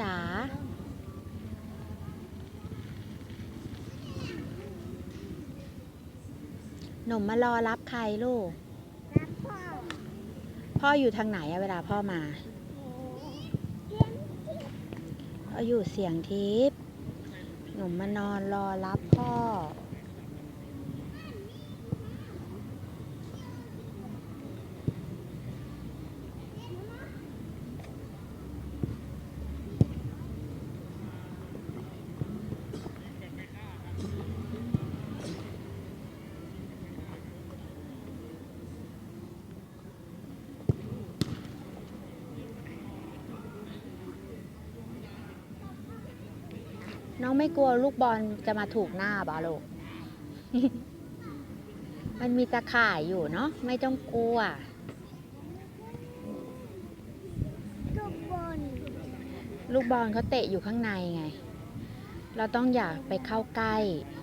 จ๋าหนุ่มมารอรับใครลูก พ่ออยู่ทางไหนอะเวลาพ่อมาพ่ออยู่เสียงทิพย์หนุ่มมานอนรอรับพ่อ น้องไม่กลัวลูกบอลจะมาถูกหน้าบอลูกมันมีตะข่ายอยู่เนาะไม่ต้องกลัวลูกบอลลูกบอลเขาเตะอยู่ข้างในไง เราต้องอย่าไปเข้าใกล้เ